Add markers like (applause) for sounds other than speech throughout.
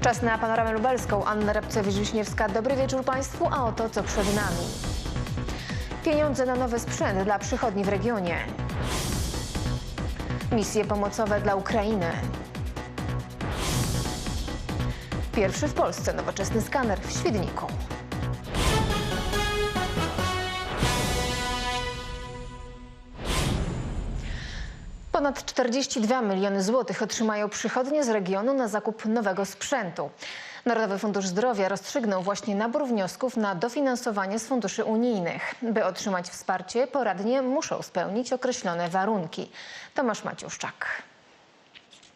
Czas na panoramę lubelską. Anna Rabcewicz-Wiśniewska. Dobry wieczór Państwu, a oto co przed nami. Pieniądze na nowy sprzęt dla przychodni w regionie. Misje pomocowe dla Ukrainy. Pierwszy w Polsce nowoczesny skaner w Świdniku. Ponad 42 miliony złotych otrzymają przychodnie z regionu na zakup nowego sprzętu. Narodowy Fundusz Zdrowia rozstrzygnął właśnie nabór wniosków na dofinansowanie z funduszy unijnych. By otrzymać wsparcie, poradnie muszą spełnić określone warunki. Tomasz Maciuszczak.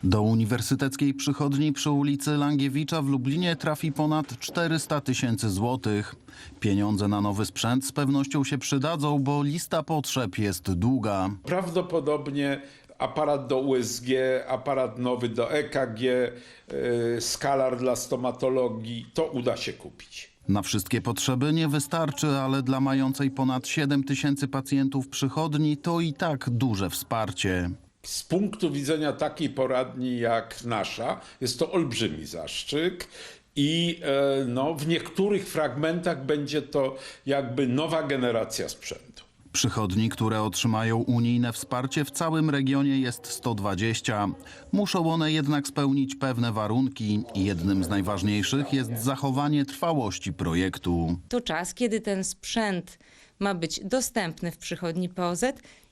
Do uniwersyteckiej przychodni przy ulicy Langiewicza w Lublinie trafi ponad 400 tysięcy złotych. Pieniądze na nowy sprzęt z pewnością się przydadzą, bo lista potrzeb jest długa. Prawdopodobnie aparat do USG, aparat nowy do EKG, yy, skalar dla stomatologii, to uda się kupić. Na wszystkie potrzeby nie wystarczy, ale dla mającej ponad 7 tysięcy pacjentów przychodni to i tak duże wsparcie. Z punktu widzenia takiej poradni jak nasza, jest to olbrzymi zaszczyt. I e, no, w niektórych fragmentach będzie to jakby nowa generacja sprzętu. Przychodni, które otrzymają unijne wsparcie w całym regionie jest 120. Muszą one jednak spełnić pewne warunki. Jednym z najważniejszych jest zachowanie trwałości projektu. to czas, kiedy ten sprzęt ma być dostępny w przychodni POZ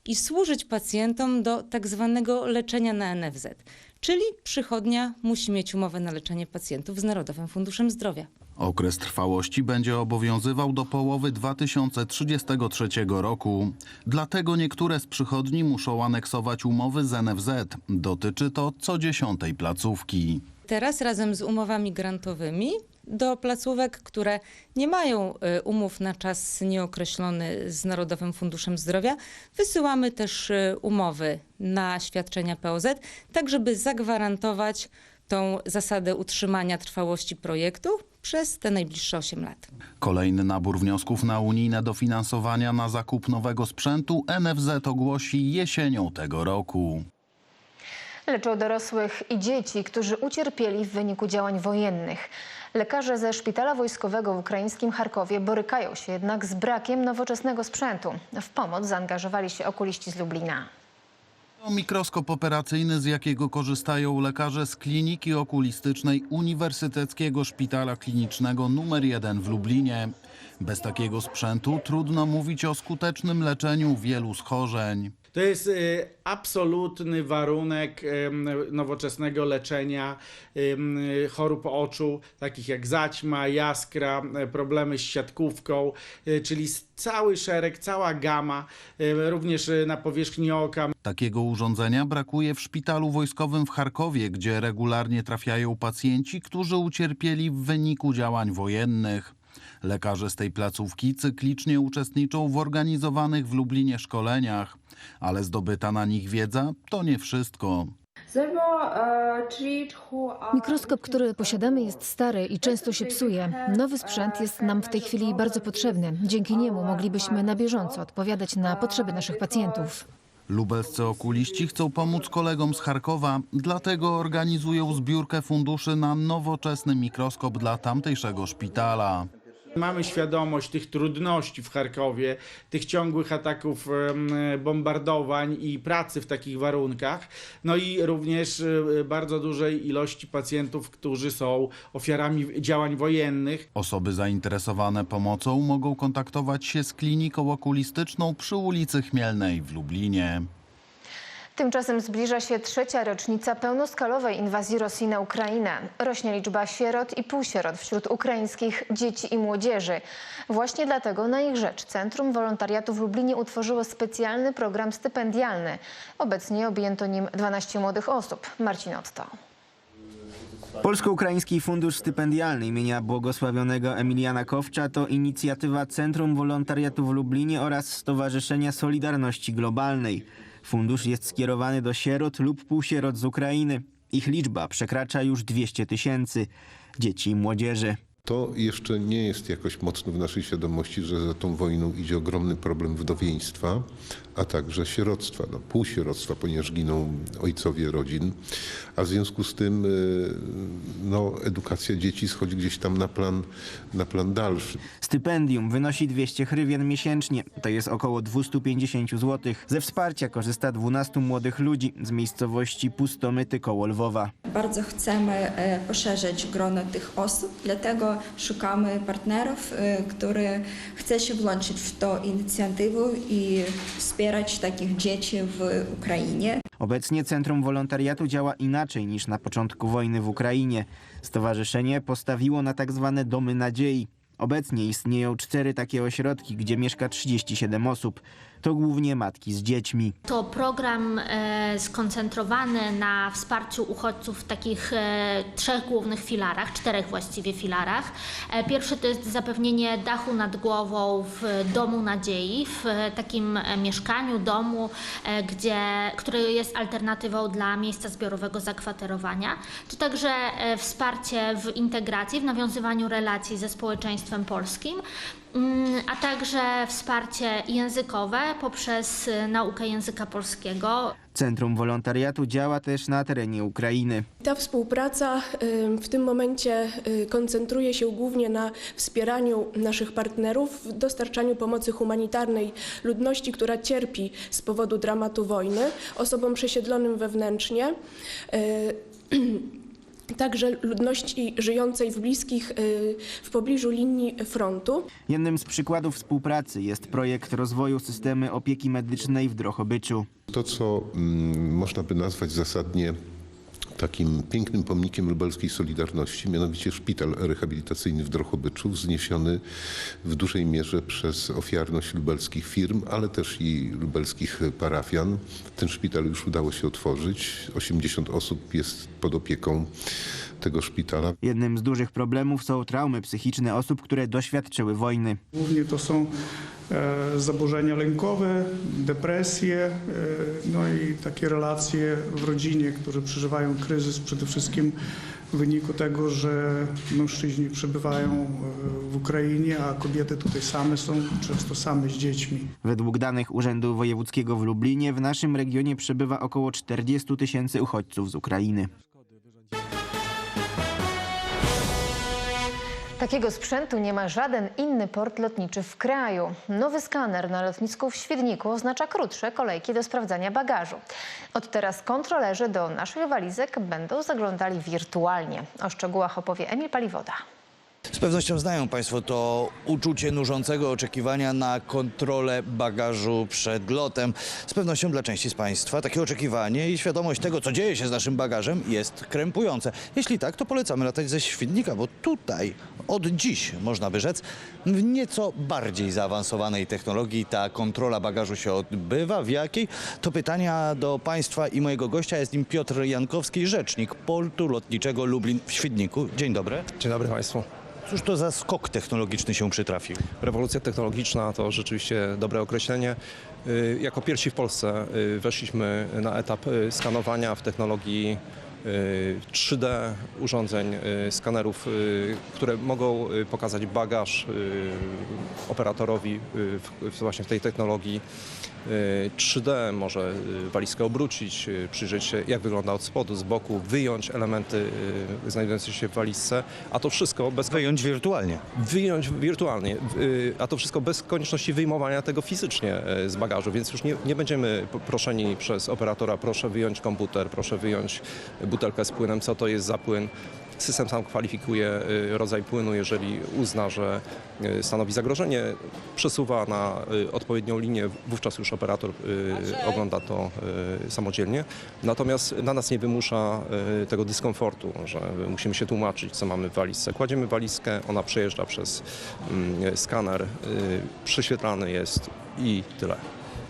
i służyć pacjentom do tak zwanego leczenia na NFZ. Czyli przychodnia musi mieć umowę na leczenie pacjentów z Narodowym Funduszem Zdrowia. Okres trwałości będzie obowiązywał do połowy 2033 roku. Dlatego niektóre z przychodni muszą aneksować umowy z NFZ. Dotyczy to co dziesiątej placówki. Teraz razem z umowami grantowymi do placówek, które nie mają y, umów na czas nieokreślony z Narodowym Funduszem Zdrowia, wysyłamy też y, umowy na świadczenia POZ, tak żeby zagwarantować tą zasadę utrzymania trwałości projektu przez te najbliższe 8 lat. Kolejny nabór wniosków na unijne dofinansowania na zakup nowego sprzętu NFZ ogłosi jesienią tego roku. Leczą dorosłych i dzieci, którzy ucierpieli w wyniku działań wojennych. Lekarze ze szpitala wojskowego w ukraińskim Charkowie borykają się jednak z brakiem nowoczesnego sprzętu. W pomoc zaangażowali się okuliści z Lublina. Mikroskop operacyjny, z jakiego korzystają lekarze z kliniki okulistycznej Uniwersyteckiego Szpitala Klinicznego nr 1 w Lublinie. Bez takiego sprzętu trudno mówić o skutecznym leczeniu wielu schorzeń. To jest y, absolutny warunek nowoczesnego leczenia chorób oczu, takich jak zaćma, jaskra, y, problemy z siatkówką, y, czyli cały szereg, cała gama, również na powierzchni oka. Takiego urządzenia brakuje w szpitalu wojskowym w Charkowie, gdzie regularnie trafiają pacjenci, którzy ucierpieli w wyniku działań wojennych. Lekarze z tej placówki cyklicznie uczestniczą w organizowanych w Lublinie szkoleniach, ale zdobyta na nich wiedza to nie wszystko. Mikroskop, który posiadamy, jest stary i często się psuje. Nowy sprzęt jest nam w tej chwili bardzo potrzebny. Dzięki niemu moglibyśmy na bieżąco odpowiadać na potrzeby naszych pacjentów. Lubelscy okuliści chcą pomóc kolegom z Charkowa, dlatego organizują zbiórkę funduszy na nowoczesny mikroskop dla tamtejszego szpitala. Mamy świadomość tych trudności w Charkowie, tych ciągłych ataków bombardowań i pracy w takich warunkach, no i również e, bardzo dużej ilości pacjentów, którzy są ofiarami działań wojennych. Osoby zainteresowane pomocą mogą kontaktować się z kliniką okulistyczną przy ulicy Chmielnej w Lublinie. Tymczasem zbliża się trzecia rocznica pełnoskalowej inwazji Rosji na Ukrainę. Rośnie liczba sierot i półsierot wśród ukraińskich dzieci i młodzieży. Właśnie dlatego na ich rzecz Centrum Wolontariatu w Lublinie utworzyło specjalny program stypendialny. Obecnie objęto nim 12 młodych osób. Marcin Otto. Polsko-Ukraiński Fundusz Stypendialny imienia błogosławionego Emiliana Kowcza to inicjatywa Centrum Wolontariatu w Lublinie oraz Stowarzyszenia Solidarności Globalnej. Fundusz jest skierowany do sierot lub półsierot z Ukrainy. Ich liczba przekracza już 200 tysięcy dzieci i młodzieży. To jeszcze nie jest jakoś mocno w naszej świadomości, że za tą wojną idzie ogromny problem wdowieństwa, a także sieroctwa, no, półsieroctwa, ponieważ giną ojcowie rodzin, a w związku z tym y, no, edukacja dzieci schodzi gdzieś tam na plan, na plan dalszy. Stypendium wynosi 200 hrywien miesięcznie, to jest około 250 zł. Ze wsparcia korzysta 12 młodych ludzi z miejscowości Pustomyty koło Lwowa. Bardzo chcemy e, poszerzyć grono tych osób, dlatego szukamy partnerów, e, które chce się włączyć w tą inicjatywę i wspierać takich dzieci w Ukrainie. Obecnie Centrum Wolontariatu działa inaczej niż na początku wojny w Ukrainie. Stowarzyszenie postawiło na tak zwane domy nadziei. Obecnie istnieją cztery takie ośrodki, gdzie mieszka 37 osób. To głównie matki z dziećmi. To program e, skoncentrowany na wsparciu uchodźców w takich e, trzech głównych filarach, czterech właściwie filarach. E, pierwszy to jest zapewnienie dachu nad głową w domu nadziei, w takim mieszkaniu, domu, gdzie, który jest alternatywą dla miejsca zbiorowego zakwaterowania, czy także wsparcie w integracji, w nawiązywaniu relacji ze społeczeństwem polskim. Mm, a także wsparcie językowe poprzez y, naukę języka polskiego. Centrum Wolontariatu działa też na terenie Ukrainy. Ta współpraca y, w tym momencie y, koncentruje się głównie na wspieraniu naszych partnerów w dostarczaniu pomocy humanitarnej ludności, która cierpi z powodu dramatu wojny, osobom przesiedlonym wewnętrznie. (clears throat) Także ludności żyjącej w bliskich, y, w pobliżu linii frontu. Jednym z przykładów współpracy jest projekt rozwoju systemy opieki medycznej w Drohobyczu. To, co mm, można by nazwać zasadnie takim pięknym pomnikiem lubelskiej Solidarności, mianowicie szpital rehabilitacyjny w Drohobyczu, wzniesiony w dużej mierze przez ofiarność lubelskich firm, ale też i lubelskich parafian. Ten szpital już udało się otworzyć. 80 osób jest pod opieką tego szpitala. Jednym z dużych problemów są traumy psychiczne osób, które doświadczyły wojny. Głównie to są e, zaburzenia lękowe, depresje, e, no i takie relacje w rodzinie, które przeżywają kryzys przede wszystkim w wyniku tego, że mężczyźni przebywają w Ukrainie, a kobiety tutaj same są, często same z dziećmi. Według danych Urzędu Wojewódzkiego w Lublinie w naszym regionie przebywa około 40 tysięcy uchodźców z Ukrainy. Takiego sprzętu nie ma żaden inny port lotniczy w kraju. Nowy skaner na lotnisku w Świdniku oznacza krótsze kolejki do sprawdzania bagażu. Od teraz kontrolerzy do naszych walizek będą zaglądali wirtualnie. O szczegółach opowie Emil Paliwoda. Z pewnością znają Państwo to uczucie nużącego oczekiwania na kontrolę bagażu przed lotem. Z pewnością dla części z Państwa takie oczekiwanie i świadomość tego, co dzieje się z naszym bagażem jest krępujące. Jeśli tak, to polecamy latać ze Świdnika, bo tutaj od dziś, można by rzec, w nieco bardziej zaawansowanej technologii ta kontrola bagażu się odbywa. W jakiej? To pytania do Państwa i mojego gościa. Jest nim Piotr Jankowski, rzecznik Portu Lotniczego Lublin w Świdniku. Dzień dobry. Dzień dobry Państwu. Cóż to za skok technologiczny się przytrafił? Rewolucja technologiczna to rzeczywiście dobre określenie. Y, Jako pierwsi w Polsce y, weszliśmy na etap y, skanowania w technologii 3D urządzeń, y, skanerów, y, które mogą y, pokazać bagaż operatorowi właśnie w tej technologii y, 3D, może walizkę obrócić, przyjrzeć się jak wygląda od spodu, z boku, wyjąć elementy znajdujące się w walizce, a to wszystko bez Wyjąć wirtualnie. wyjąć wirtualnie, a to wszystko bez konieczności wyjmowania tego fizycznie z bagażu, więc już nie, nie będziemy proszeni przez operatora, proszę wyjąć komputer, proszę wyjąć butelkę z płynem, co to jest za płyn. System sam kwalifikuje y, rodzaj płynu, jeżeli uzna, że y, stanowi zagrożenie, przesuwa na y, odpowiednią linię, wówczas już operator ogląda to samodzielnie. Natomiast na nas nie wymusza tego dyskomfortu, że musimy się tłumaczyć, co mamy w walizce. Kładziemy walizkę, ona przejeżdża przez mm, skaner, prześwietlany jest i tyle.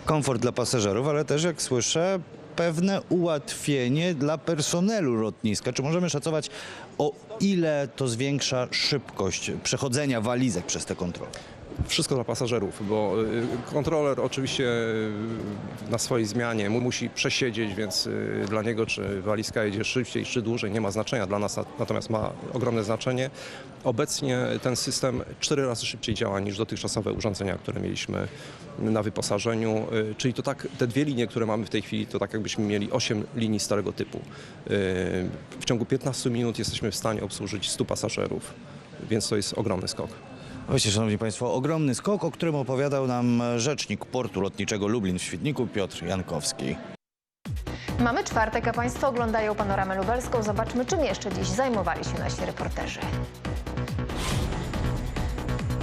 Komfort dla pasażerów, ale też jak słyszę pewne ułatwienie dla personelu lotniska. Czy możemy szacować o ile to zwiększa szybkość przechodzenia walizek przez tę kontrolę? Wszystko dla pasażerów, bo y, kontroler oczywiście y, na swojej zmianie mu- musi przesiedzieć, więc y, dla niego czy walizka jedzie szybciej czy dłużej nie ma znaczenia. Dla nas na- natomiast ma ogromne znaczenie. Obecnie ten system cztery razy szybciej działa niż dotychczasowe urządzenia, które mieliśmy na wyposażeniu. Czyli to tak, te dwie linie, które mamy w tej chwili, to tak jakbyśmy mieli 8 linii starego typu. W ciągu 15 minut jesteśmy w stanie obsłużyć 100 pasażerów, więc to jest ogromny skok. Właśnie, szanowni państwo, ogromny skok, o którym opowiadał nam rzecznik portu lotniczego Lublin w Świdniku Piotr Jankowski. Mamy czwartek, a Państwo oglądają panoramę lubelską. Zobaczmy, czym jeszcze dziś zajmowali się nasi reporterzy.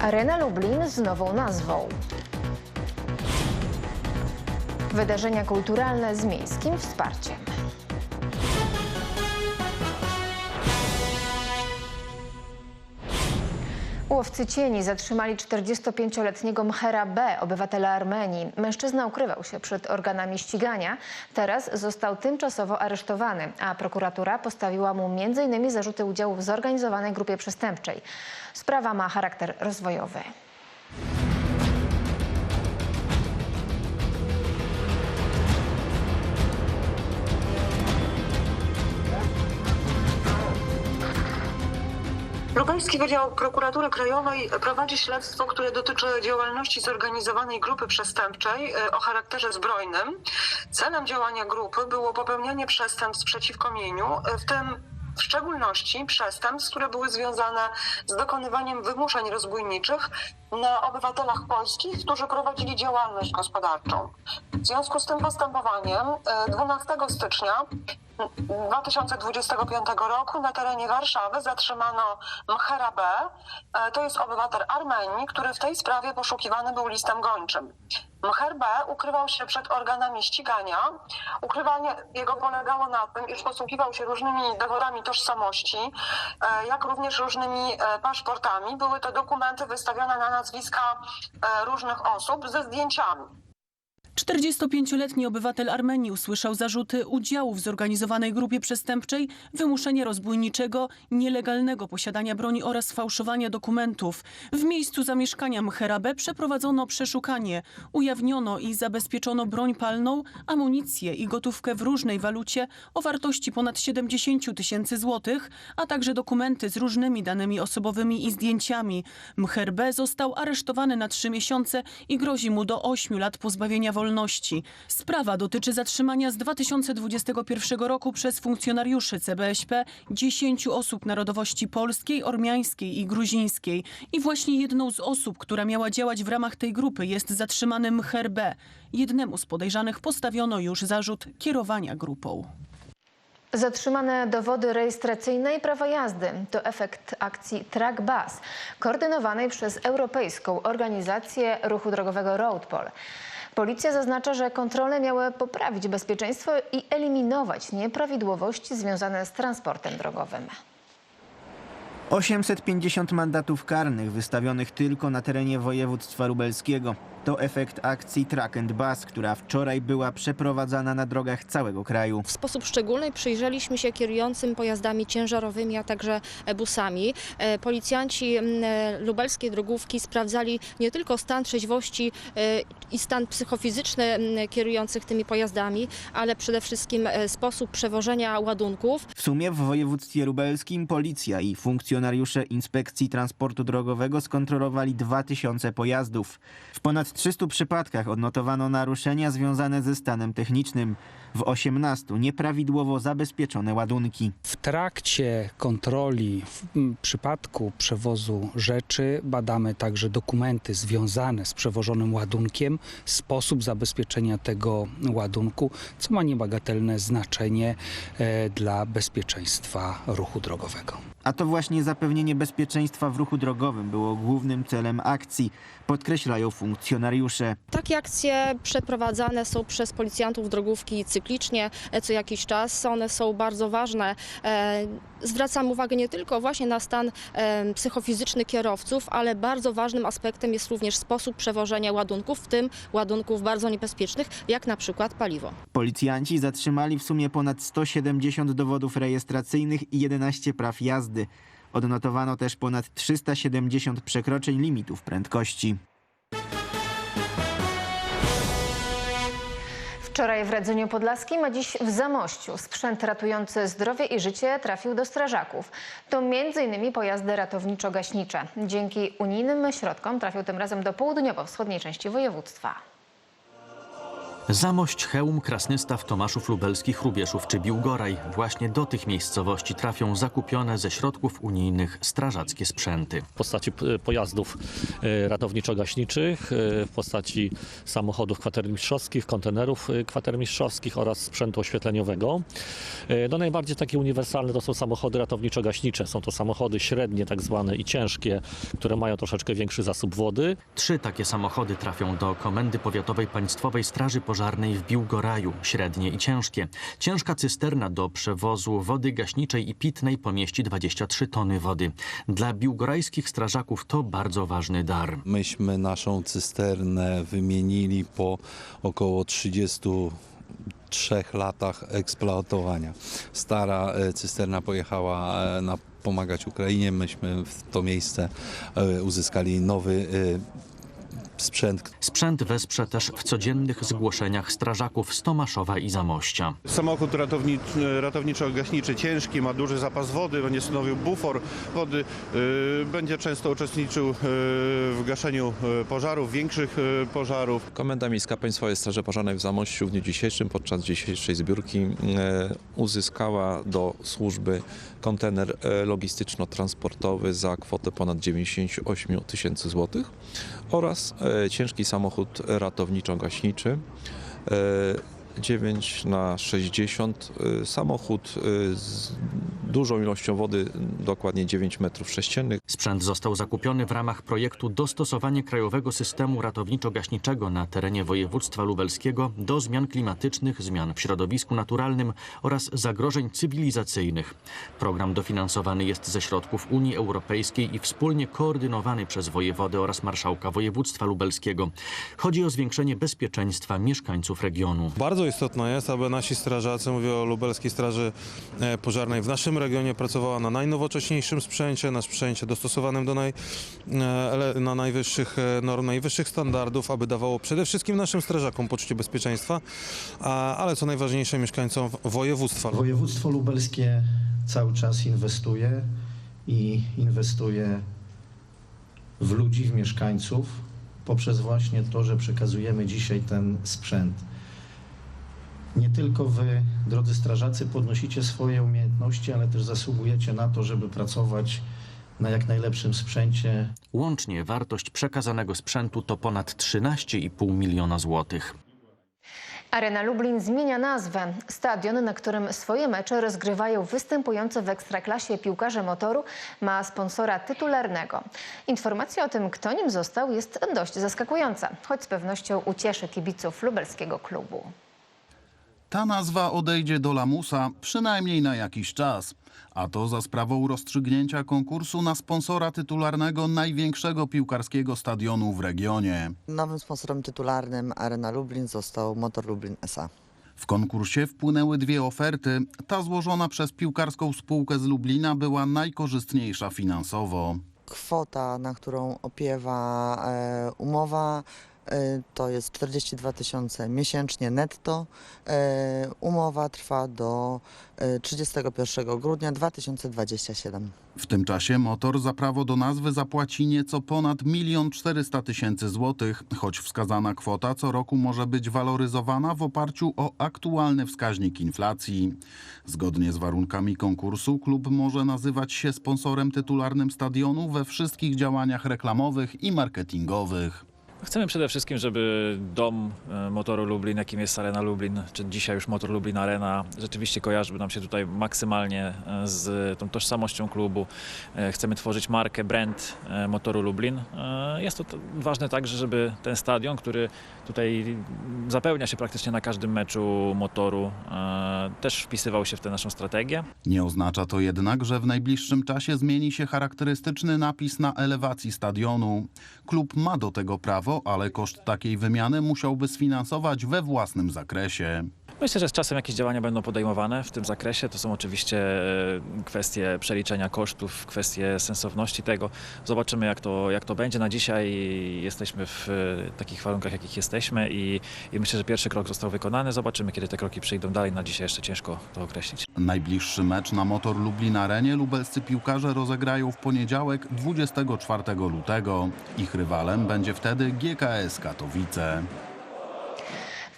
Arena Lublin z nową nazwą. Wydarzenia kulturalne z miejskim wsparciem. Łowcy cieni zatrzymali 45-letniego Mhera B., obywatela Armenii. Mężczyzna ukrywał się przed organami ścigania. Teraz został tymczasowo aresztowany, a prokuratura postawiła mu m.in. zarzuty udziału w zorganizowanej grupie przestępczej. Sprawa ma charakter rozwojowy. Lubelski Wydział Prokuratury Krajowej prowadzi śledztwo, które dotyczy działalności zorganizowanej grupy przestępczej e, o charakterze zbrojnym. Celem działania grupy było popełnianie przestępstw przeciwko mieniu, e, w tym w szczególności przestępstw, które były związane z dokonywaniem wymuszeń rozbójniczych na obywatelach polskich, którzy prowadzili działalność gospodarczą. W związku z tym postępowaniem e, 12 stycznia 2025 roku na terenie Warszawy zatrzymano Mhera B. E, To jest obywatel Armenii, który w tej sprawie poszukiwany był listem gończym. Mher B. ukrywał się przed organami ścigania. Ukrywanie jego polegało na tym, iż posługiwał się różnymi dowodami tożsamości, e, jak również różnymi e, paszportami. Były to dokumenty wystawione na nazwiska różnych osób ze zdjęciami. 45-letni obywatel Armenii usłyszał zarzuty udziału w zorganizowanej grupie przestępczej, wymuszenia rozbójniczego, nielegalnego posiadania broni oraz fałszowania dokumentów. W miejscu zamieszkania Mhera B przeprowadzono przeszukanie. Ujawniono i zabezpieczono broń palną, amunicję i gotówkę w różnej walucie o wartości ponad 70 tysięcy złotych, a także dokumenty z różnymi danymi osobowymi i zdjęciami. Mher B został aresztowany na trzy miesiące i grozi mu do 8 lat pozbawienia wolności. Sprawa dotyczy zatrzymania z 2021 roku przez funkcjonariuszy CBŚP 10 osób narodowości polskiej, ormiańskiej i gruzińskiej. I właśnie jedną z osób, która miała działać w ramach tej grupy jest zatrzymany Mher B. Jednemu z podejrzanych postawiono już zarzut kierowania grupą. Zatrzymane dowody rejestracyjne i prawa jazdy to efekt akcji Track Bus, koordynowanej przez Europejską Organizację Ruchu Drogowego Roadpol. Policja zaznacza, że kontrole miały poprawić bezpieczeństwo i eliminować nieprawidłowości związane z transportem drogowym. 850 mandatów karnych wystawionych tylko na terenie województwa lubelskiego. To efekt akcji Track and Bus, która wczoraj była przeprowadzana na drogach całego kraju. W sposób szczególny przyjrzeliśmy się kierującym pojazdami ciężarowymi, a także busami. E, Policjanci e, lubelskiej drogówki sprawdzali nie tylko stan trzeźwości e, i stan psychofizyczny kierujących tymi pojazdami, ale przede wszystkim e, sposób przewożenia ładunków. W sumie w województwie lubelskim policja i funkcjonariusze Inspekcji Transportu Drogowego skontrolowali 2000 pojazdów. W ponad 300 przypadkach odnotowano naruszenia związane ze stanem technicznym. W 18 nieprawidłowo zabezpieczone ładunki. W trakcie kontroli w przypadku przewozu rzeczy badamy także dokumenty związane z przewożonym ładunkiem, sposób zabezpieczenia tego ładunku, co ma niebagatelne znaczenie e, dla bezpieczeństwa ruchu drogowego. A to właśnie zapewnienie bezpieczeństwa w ruchu drogowym było głównym celem akcji, podkreślają funkcjonariusze. Takie akcje przeprowadzane są przez policjantów drogówki cyklicznie e, co jakiś czas. One są bardzo ważne. E, Zwracam uwagę nie tylko właśnie na stan e, psychofizyczny kierowców, ale bardzo ważnym aspektem jest również sposób przewożenia ładunków, w tym ładunków bardzo niebezpiecznych, jak na przykład paliwo. Policjanci zatrzymali w sumie ponad 170 dowodów rejestracyjnych i 11 praw jazdy. Odnotowano też ponad 370 przekroczeń limitów prędkości. Wczoraj w Radzeniu Podlaskim, a dziś w Zamościu sprzęt ratujący zdrowie i życie trafił do strażaków. To m.in. pojazdy ratowniczo-gaśnicze. Dzięki unijnym środkom trafił tym razem do południowo-wschodniej części województwa. Zamość, Chełm, Krasnystaw, Tomaszów Lubelskich, Rubieszów czy Biłgoraj. Właśnie do tych miejscowości trafią zakupione ze środków unijnych strażackie sprzęty. w postaci pojazdów e, ratowniczo-gaśniczych, e, w postaci samochodów kwatermistrzowskich, kontenerów e, kwatermistrzowskich oraz sprzętu oświetleniowego. No najbardziej takie uniwersalne to są samochody ratowniczo-gaśnicze. Są to samochody średnie tak zwane i ciężkie, które mają troszeczkę większy zasób wody. Trzy takie samochody trafią do Komendy Powiatowej Państwowej Straży Pożarnej w Biłgoraju, średnie i ciężkie. Ciężka cysterna do przewozu wody gaśniczej i pitnej pomieści 23 tony wody. Dla biłgorajskich strażaków to bardzo ważny dar. Myśmy naszą cysternę wymienili po około 33 latach eksploatowania. Stara e, cysterna pojechała e, na pomagać Ukrainie. Myśmy w to miejsce e, uzyskali nowy sprzęt. Sprzęt wesprze też w codziennych zgłoszeniach strażaków z Tomaszowa i Zamościa. Samochód ratowni, ratowniczo-gaśniczy ciężki, ma duży zapas wody, będzie stanowił bufor wody, y, będzie często uczestniczył y, w gaszeniu y, pożarów, większych pożarów. Komenda Miejska Państwowej Straży Pożarnej w Zamościu w dniu dzisiejszym podczas dzisiejszej zbiórki uzyskała do służby kontener e, logistyczno-transportowy za kwotę ponad 98 tysięcy złotych oraz e, ciężki samochód ratowniczo-gaśniczy. E, 9 na 60 e, samochód e, z dużą ilością wody, dokładnie 9 metrów sześciennych. Sprzęt został zakupiony w ramach projektu Dostosowanie krajowego systemu ratowniczo-gaśniczego na terenie województwa lubelskiego do zmian klimatycznych, zmian w środowisku naturalnym oraz zagrożeń cywilizacyjnych. Program dofinansowany jest ze środków Unii Europejskiej i wspólnie koordynowany przez wojewodę oraz marszałka województwa lubelskiego. Chodzi o zwiększenie bezpieczeństwa mieszkańców regionu. Bardzo istotne jest, aby nasi strażacy, mówię o Lubelskiej Straży e, Pożarnej, w naszym regionie pracowała na najnowocześniejszym sprzęcie, na sprzęcie dostosowanym do naj, e, na najwyższych e, norm, najwyższych standardów, aby dawało przede wszystkim naszym strażakom poczucie bezpieczeństwa, ale co najważniejsze mieszkańcom województwa. Województwo lubelskie cały czas inwestuje i inwestuje w ludzi, w mieszkańców, poprzez właśnie to, że przekazujemy dzisiaj ten sprzęt. Nie tylko wy, drodzy strażacy, podnosicie swoje umiejętności, ale też zasługujecie na to, żeby pracować na jak najlepszym sprzęcie, Łącznie wartość przekazanego sprzętu to ponad 13,5 miliona złotych. Arena Lublin zmienia nazwę. Stadion, na którym swoje mecze rozgrywają występujące w ekstraklasie piłkarze motoru, ma sponsora tytularnego. Informacja o tym, kto nim został, jest dość zaskakująca, choć z pewnością ucieszy kibiców lubelskiego klubu. Ta nazwa odejdzie do lamusa przynajmniej na jakiś czas. A to za sprawą rozstrzygnięcia konkursu na sponsora tytularnego największego piłkarskiego stadionu w regionie. Nowym sponsorem tytularnym Arena Lublin został Motor Lublin S.A. W konkursie wpłynęły dwie oferty. Ta złożona przez piłkarską spółkę z Lublina była najkorzystniejsza finansowo. Kwota, na którą opiewa e, umowa, to jest 42 tysiące miesięcznie netto. E, umowa trwa do e, 31 grudnia 2027. W tym czasie motor za prawo do nazwy zapłaci nieco ponad 1 400 tysięcy złotych, choć wskazana kwota co roku może być waloryzowana w oparciu o aktualny wskaźnik inflacji. Zgodnie z warunkami konkursu klub może nazywać się sponsorem tytularnym stadionu we wszystkich działaniach reklamowych i marketingowych. Chcemy przede wszystkim, żeby dom e, motoru Lublin, jakim jest Arena Lublin, czy dzisiaj już Motor Lublin Arena, rzeczywiście kojarzył nam się tutaj maksymalnie e, z tą tożsamością klubu. E, Chcemy tworzyć markę, brand motoru Lublin. Jest to ważne także, żeby ten stadion, który tutaj zapełnia się praktycznie na każdym meczu motoru, też wpisywał się w tę naszą strategię. Nie oznacza to jednak, że w najbliższym czasie zmieni się charakterystyczny napis na elewacji stadionu. Klub ma do tego prawo, ale koszt takiej wymiany musiałby sfinansować we własnym zakresie. Myślę, że z czasem jakieś działania będą podejmowane w tym zakresie. To są oczywiście e, kwestie przeliczenia kosztów, kwestie sensowności tego. Zobaczymy, jak to, jak to będzie. Na dzisiaj jesteśmy w e, takich warunkach, jakich jesteśmy i, i myślę, że pierwszy krok został wykonany. Zobaczymy, kiedy te kroki przyjdą dalej. Na dzisiaj jeszcze ciężko to określić. Najbliższy mecz na Motor Lublin Arenie lubelscy piłkarze rozegrają w poniedziałek 24 lutego. Ich rywalem będzie wtedy GKS Katowice.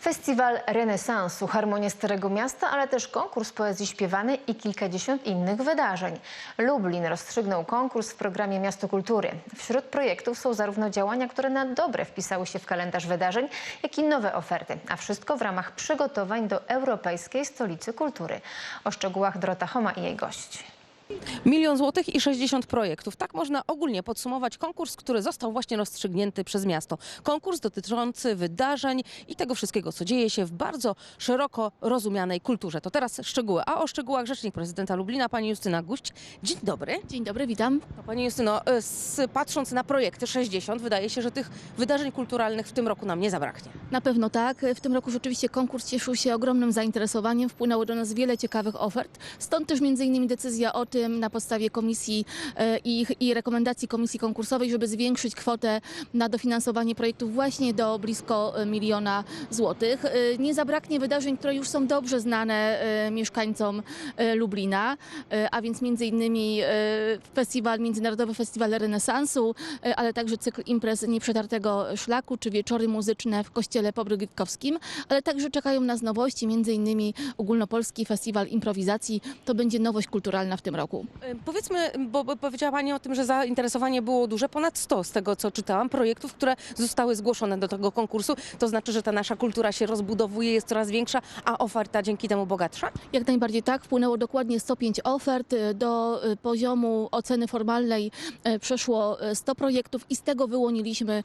Festiwal renesansu, harmonia Starego Miasta, ale też konkurs poezji śpiewanej i kilkadziesiąt innych wydarzeń. Lublin rozstrzygnął konkurs w programie Miasto Kultury. Wśród projektów są zarówno działania, które na dobre wpisały się w kalendarz wydarzeń, jak i nowe oferty, a wszystko w ramach przygotowań do Europejskiej Stolicy Kultury. O szczegółach Dorota Homa i jej gość. Milion złotych i 60 projektów. Tak można ogólnie podsumować konkurs, który został właśnie rozstrzygnięty przez miasto. Konkurs dotyczący wydarzeń i tego wszystkiego, co dzieje się w bardzo szeroko rozumianej kulturze. To teraz szczegóły. A o szczegółach rzecznik prezydenta Lublina, pani Justyna Guść. Dzień dobry. Dzień dobry, witam. Pani Justyno, z, patrząc na projekty 60, wydaje się, że tych wydarzeń kulturalnych w tym roku nam nie zabraknie. Na pewno tak. W tym roku rzeczywiście konkurs cieszył się ogromnym zainteresowaniem. Wpłynęło do nas wiele ciekawych ofert. Stąd też między innymi decyzja o tym na podstawie komisji e, i, i rekomendacji komisji konkursowej, żeby zwiększyć kwotę na dofinansowanie projektów właśnie do blisko e, miliona złotych. E, Nie zabraknie wydarzeń, które już są dobrze znane mieszkańcom Lublina, a więc między innymi festiwal, Międzynarodowy Festiwal Renesansu, ale także cykl imprez Nieprzetartego Szlaku, czy wieczory muzyczne w Kościele Pobrygitkowskim, ale także czekają nas nowości, między innymi Ogólnopolski Festiwal Improwizacji. To będzie nowość kulturalna w tym roku. E, Powiedzmy, bo, bo powiedziała Pani o tym, że zainteresowanie było duże, ponad 100 z tego, co czytałam, projektów, które zostały zgłoszone do tego konkursu. To znaczy, że ta nasza kultura się rozbudowuje, jest coraz większa, a oferta dzięki temu bogatsza? Jak najbardziej tak. Wpłynęło dokładnie 105 ofert. Y, Do y, poziomu oceny formalnej y, przeszło y, 100 projektów i z tego wyłoniliśmy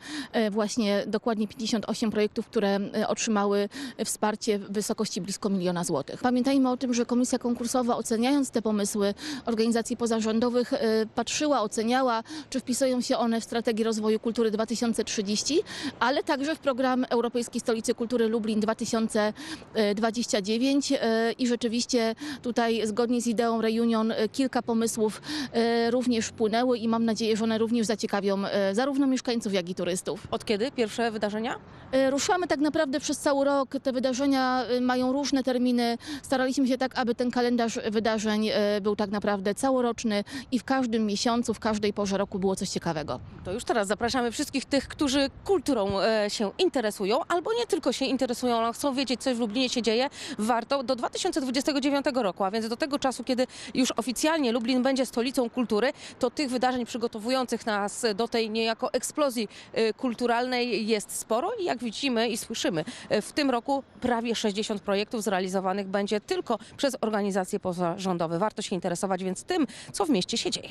właśnie dokładnie 58 projektów, które otrzymały wsparcie w wysokości blisko miliona złotych. Pamiętajmy o tym, że komisja konkursowa oceniając te pomysły organizacji pozarządowych y, patrzyła, oceniała, czy wpisują się one w strategię rozwoju kultury 2030, ale także w program Europejskiej Stolicy Kultury Lublin 2029 y, i rzeczywiście tutaj zgodnie z ideą Reunion y, kilka pomysłów również wpłynęły i mam nadzieję, że one również zaciekawią zarówno mieszkańców, jak i turystów. Od kiedy pierwsze wydarzenia? Ruszamy tak naprawdę przez cały rok. Te wydarzenia mają różne terminy. Staraliśmy się tak, aby ten kalendarz wydarzeń był tak naprawdę całoroczny i w każdym miesiącu, w każdej porze roku było coś ciekawego. To już teraz zapraszamy wszystkich tych, którzy kulturą e, się interesują, albo nie tylko się interesują, ale chcą wiedzieć, co w Lublinie się dzieje. Warto do 2029 roku, a więc do tego czasu, kiedy już oficjalnie Lublin będzie stolicą kultury, to tych wydarzeń przygotowujących nas do tej niejako eksplozji e, kulturalnej jest sporo i jak widzimy i słyszymy, e, w tym roku prawie 60 projektów zrealizowanych będzie tylko przez organizacje pozarządowe. Warto się interesować więc tym, co w mieście się dzieje.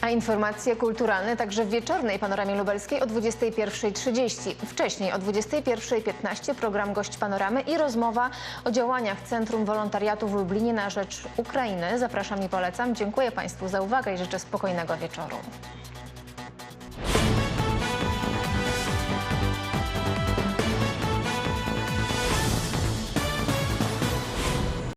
A informacje kulturalne także w wieczornej panoramie lubelskiej o 21.30. Wcześniej o 21.15 program Gość Panoramy i rozmowa o działaniach Centrum Wolontariatu w Lublinie na rzecz Ukrainy. Zapraszam i polecam. Dziękuję Państwu za uwagę i życzę spokojnego wieczoru.